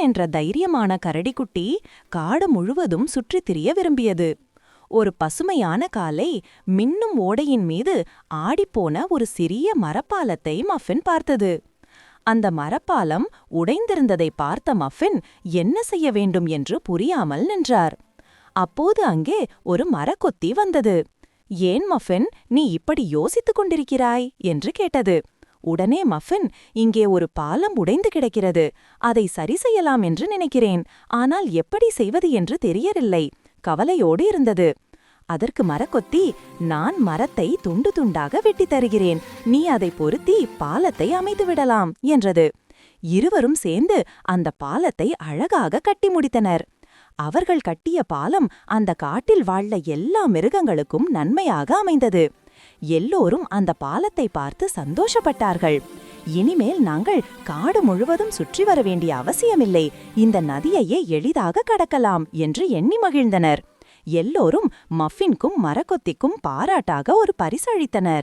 என்ற தைரியமான கரடிக்குட்டி காடு முழுவதும் சுற்றித் திரிய விரும்பியது. ஒரு பசுமையான காலை மின்னும் ஓடையின் மீது ஆடிப்போன ஒரு சிறிய மரப்பாலத்தை மஃபின் பார்த்தது. அந்த மரப்பாலம் உடைந்திருந்ததை பார்த்த மஃபின் என்ன செய்ய வேண்டும் என்று புரியாமல் நின்றார். அப்போது அங்கே ஒரு மரக்கொத்தி வந்தது. ஏன் மஃபின் நீ இப்படி யோசித்துக் கொண்டிருக்கிறாய்? என்று கேட்டது. உடனே மஃபின் இங்கே ஒரு பாலம் உடைந்து கிடக்கிறது. அதை சரி செய்யலாம் என்று நினைக்கிறேன். ஆனால் எப்படி செய்வது என்று தெரியவில்லை. கவலையோடு இருந்தது. அதற்கு மரக்கொத்தி நான் மரத்தை துண்டு துண்டாக வெட்டித் தருகிறேன். நீ அதை பொருத்தி பாலத்தை அமைத்து விடலாம் என்றது. இருவரும் சேர்ந்து அந்த பாலத்தை அழகாக கட்டி முடித்தனர். அவர்கள் கட்டிய பாலம் அந்த காட்டில் வாழ்ந்த எல்லா மிருகங்களுக்கும் நன்மையாக அமைந்தது. எல்லோரும் அந்த பாலத்தை பார்த்து சந்தோஷப்பட்டார்கள். இனிமேல் நாங்கள் காடு முழுவதும் சுற்றி வர வேண்டிய அவசியமில்லை. இந்த நதியையே எளிதாக கடக்கலாம் என்று எண்ணி மகிழ்ந்தனர். எல்லோரும் மஃபின்க்கும் மரக்கொத்திக்கும் பாராட்டாக ஒரு பரிசளித்தனர்.